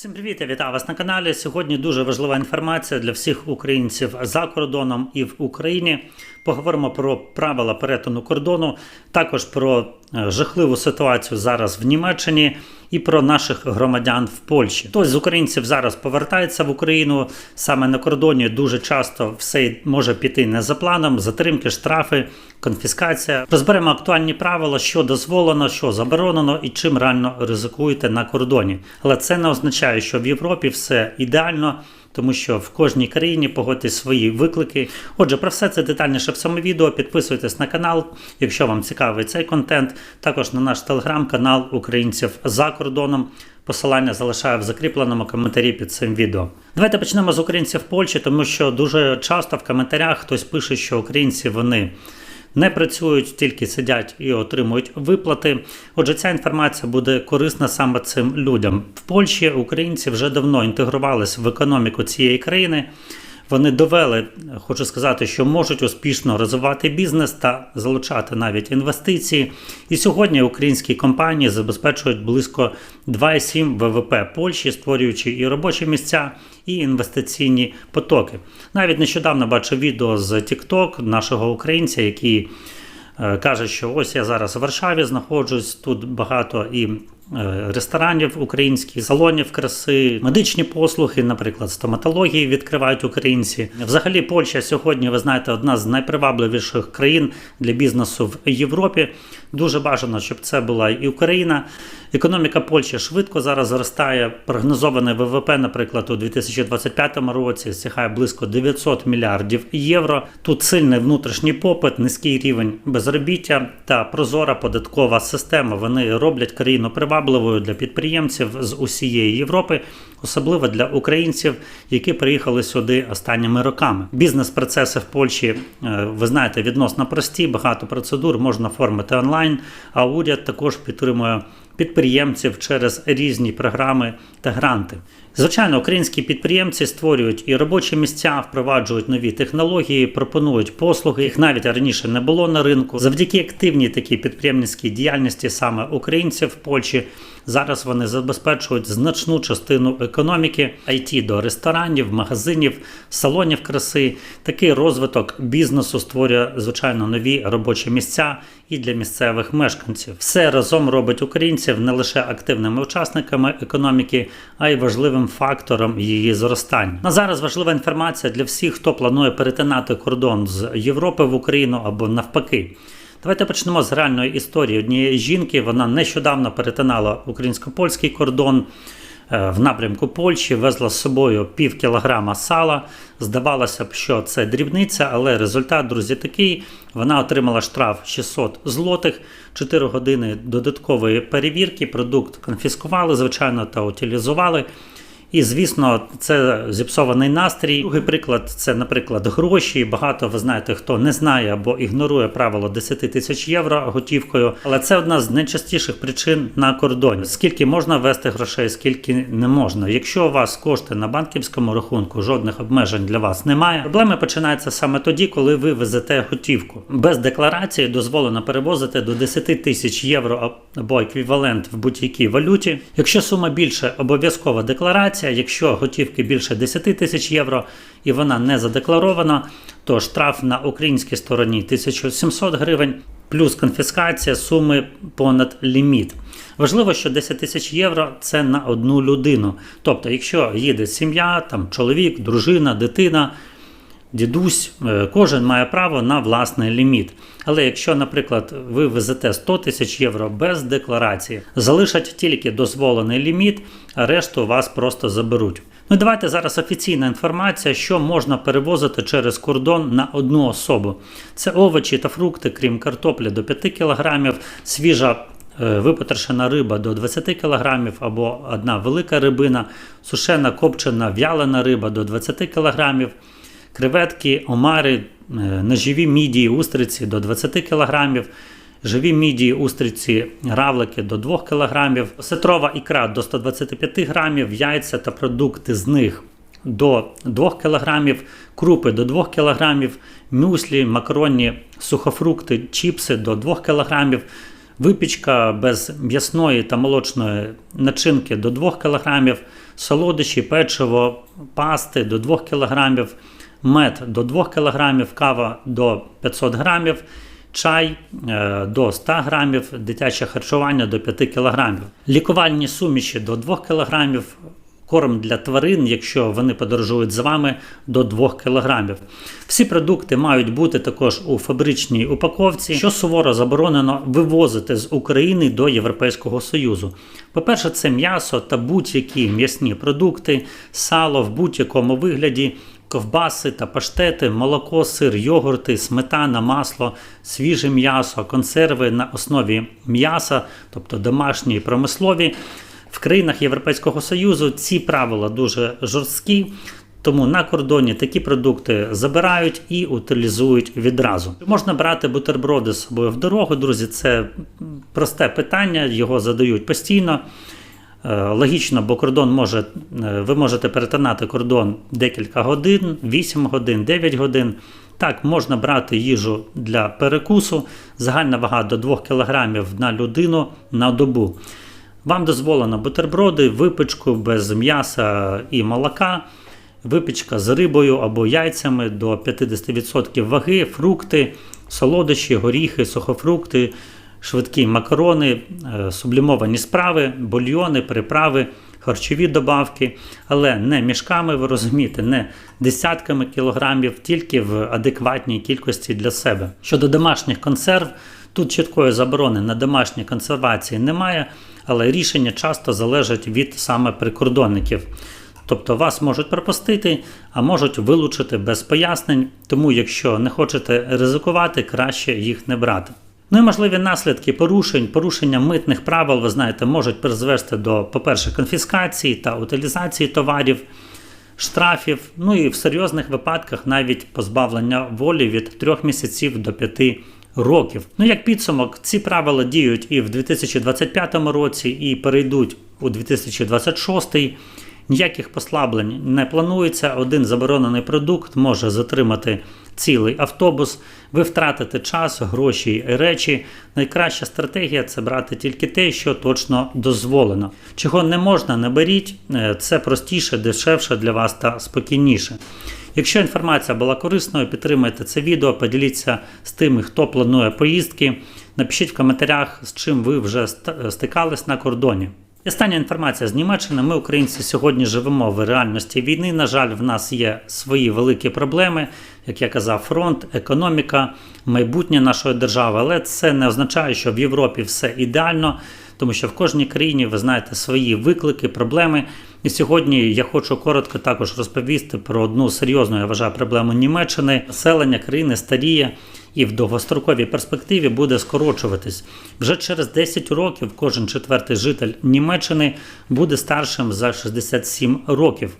Всім привіт, я вітаю вас на каналі. Сьогодні дуже важлива інформація для всіх українців за кордоном і в Україні. Поговоримо про правила перетину кордону, також про е, жахливу ситуацію зараз в Німеччині і про наших громадян в Польщі. Хтось з українців зараз повертається в Україну саме на кордоні. Дуже часто все може піти не за планом, затримки, штрафи, конфіскація. Розберемо актуальні правила, що дозволено, що заборонено і чим реально ризикуєте на кордоні. Але це не означає, що в Європі все ідеально. Тому що в кожній країні погодьтесь свої виклики. Отже, про все це детальніше в цьому відео. Підписуйтесь на канал, якщо вам цікавий цей контент. Також на наш телеграм-канал українців за кордоном. Посилання залишаю в закріпленому коментарі під цим відео. Давайте почнемо з українців Польщі, тому що дуже часто в коментарях хтось пише, що українці вони не працюють, тільки сидять і отримують виплати. Отже, ця інформація буде корисна саме цим людям. В Польщі українці вже давно інтегрувалися в економіку цієї країни. Вони довели, хочу сказати, що можуть успішно розвивати бізнес та залучати навіть інвестиції. І сьогодні українські компанії забезпечують близько 2,7 ВВП Польщі, створюючи і робочі місця, і інвестиційні потоки. Навіть нещодавно бачив відео з TikTok нашого українця, який е, каже, що ось я зараз в Варшаві знаходжусь, тут багато і ресторанів українських, салонів краси, медичні послуги, наприклад, стоматології відкривають українці. Взагалі, Польща сьогодні, ви знаєте, одна з найпривабливіших країн для бізнесу в Європі. Дуже бажано, щоб це була і Україна. Економіка Польщі швидко зараз зростає. Прогнозований ВВП, наприклад, у 2025 році сягає близько 900 мільярдів євро. Тут сильний внутрішній попит, низький рівень безробіття та прозора податкова система. Вони роблять країну привабливою для підприємців з усієї Європи, особливо для українців, які приїхали сюди останніми роками. Бізнес-процеси в Польщі, е, ви знаєте, відносно прості, багато процедур можна оформити онлайн, а уряд також підтримує підприємців через різні програми та гранти. Звичайно, українські підприємці створюють і робочі місця, впроваджують нові технології, пропонують послуги. Їх навіть раніше не було на ринку. Завдяки активній такій підприємницькій діяльності саме українців в Польщі зараз вони забезпечують значну частину економіки, IT до ресторанів, магазинів, салонів краси. Такий розвиток бізнесу створює звичайно нові робочі місця і для місцевих мешканців. Все разом робить українців не лише активними учасниками економіки, а й важливим фактором її зростання. На зараз важлива інформація для всіх, хто планує перетинати кордон з Європи в Україну або навпаки. Давайте почнемо з реальної історії однієї жінки. Вона нещодавно перетинала українсько-польський кордон. е, В напрямку Польщі везла з собою пів кілограма сала. Здавалося б, що це дрібниця, але результат, друзі, такий: вона отримала штраф 600 злотих, 4 години додаткової перевірки. Продукт конфіскували, звичайно, та утилізували. І, звісно, це зіпсований настрій. Другий приклад це, наприклад, гроші. Багато ви знаєте, хто не знає або ігнорує правило 10 тисяч євро готівкою. Але це одна з найчастіших причин на кордоні. Скільки можна ввести грошей, скільки не можна. Якщо у вас кошти на банківському рахунку, жодних обмежень для вас немає. Проблеми починаються саме тоді, коли ви везете готівку. Без декларації дозволено перевозити до 10 тисяч євро або еквівалент в будь-якій валюті. Якщо сума більше, обов'язкова декларація. Якщо готівки більше 10 тисяч євро і вона не задекларована, то штраф на українській стороні 1700 гривень, плюс конфіскація суми понад ліміт. Важливо, що 10 тисяч євро це на одну людину. Тобто, якщо їде сім'я, там чоловік, дружина, дитина. Дідусь, е, кожен має право на власний ліміт. Але якщо, наприклад, ви везете 100 тисяч євро без декларації, залишать тільки дозволений ліміт, а решту вас просто заберуть. Ну давайте зараз офіційна інформація, що можна перевозити через кордон на одну особу. Це овочі та фрукти, крім картоплі до 5 кг, свіжа е, випотрошена риба до 20 кг або одна велика рибина, сушена копчена в'ялена риба до 20 кг креветки, омари, е, неживі мідії, устриці до 20 кг, живі мідії, устриці, равлики до 2 кг, сетрова ікра до 125 грамів, яйця та продукти з них до 2 кг, крупи до 2 кг, мюслі, макаронні, сухофрукти, чіпси до 2 кг, випічка без м'ясної та молочної начинки до 2 кг, солодощі, печиво, пасти до 2 кг, мед до 2 кг, кава до 500 грамів, чай е, до 100 грамів, дитяче харчування до 5 кг, лікувальні суміші до 2 кг, корм для тварин, якщо вони подорожують з вами, до 2 кг. Всі продукти мають бути також у фабричній упаковці, що суворо заборонено вивозити з України до Європейського Союзу. По-перше, це м'ясо та будь-які м'ясні продукти, сало в будь-якому вигляді. Ковбаси та паштети, молоко, сир, йогурти, сметана, масло, свіже м'ясо, консерви на основі м'яса, тобто домашні і промислові. В країнах Європейського Союзу ці правила дуже жорсткі, тому на кордоні такі продукти забирають і утилізують відразу. Можна брати бутерброди з собою в дорогу, друзі. Це просте питання, його задають постійно. Е, Логічно, бо кордон може, е, ви можете перетинати кордон декілька годин, 8 годин, 9 годин. Так, можна брати їжу для перекусу, загальна вага до 2 кг на людину на добу. Вам дозволено бутерброди, випічку без м'яса і молока, випічка з рибою або яйцями до 50% ваги, фрукти, солодощі, горіхи, сухофрукти, швидкі макарони, е, сублімовані справи, бульйони, приправи, харчові добавки, але не мішками, ви розумієте, не десятками кілограмів, тільки в адекватній кількості для себе. Щодо домашніх консерв, тут чіткої заборони на домашні консервації немає, але рішення часто залежать від саме прикордонників. Тобто вас можуть пропустити, а можуть вилучити без пояснень, тому якщо не хочете ризикувати, краще їх не брати. Ну і можливі наслідки порушень, порушення митних правил, ви знаєте, можуть призвести до, по-перше, конфіскації та утилізації товарів, штрафів, ну і в серйозних випадках навіть позбавлення волі від 3 місяців до 5 років. Ну, як підсумок, ці правила діють і в 2025 році, і перейдуть у 2026. Ніяких послаблень не планується. Один заборонений продукт може затримати цілий автобус. Ви втратите час, гроші і речі. Найкраща стратегія це брати тільки те, що точно дозволено. Чого не можна, не беріть. Е, Це простіше, дешевше для вас та спокійніше. Якщо інформація була корисною, підтримайте це відео, поділіться з тими, хто планує поїздки. Напишіть в коментарях, з чим ви вже стикались на кордоні. Остання інформація з Німеччини. Ми, українці, сьогодні живемо в реальності війни. На жаль, в нас є свої великі проблеми, як я казав, фронт, економіка, майбутнє нашої держави. Але це не означає, що в Європі все ідеально, тому що в кожній країні ви знаєте свої виклики, проблеми. І сьогодні я хочу коротко також розповісти про одну серйозну, я вважаю, проблему Німеччини. Населення країни старіє і в довгостроковій перспективі буде скорочуватись. Вже через 10 років кожен четвертий житель Німеччини буде старшим за 67 років.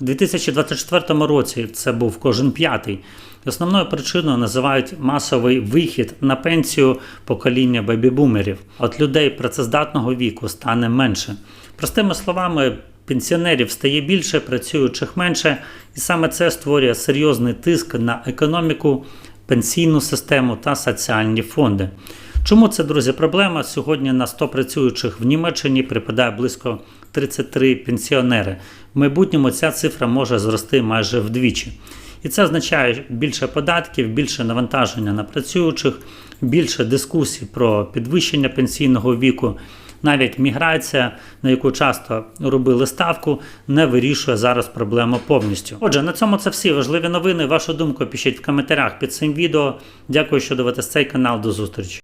У 2024 році це був кожен п'ятий. Основною причиною називають масовий вихід на пенсію покоління бебі-бумерів. От людей працездатного віку стане менше. Простими словами, пенсіонерів стає більше, працюючих менше, і саме це створює серйозний тиск на економіку, пенсійну систему та соціальні фонди. Чому це, друзі, проблема? Сьогодні на 100 працюючих в Німеччині припадає близько 33 пенсіонери. В майбутньому ця цифра може зрости майже вдвічі. І це означає більше податків, більше навантаження на працюючих, більше дискусій про підвищення пенсійного віку. Навіть міграція, на яку часто робили ставку, не вирішує зараз проблему повністю. Отже, на цьому це всі важливі новини. Вашу думку пишіть в коментарях під цим відео. Дякую, що дивитесь цей канал. До зустрічі.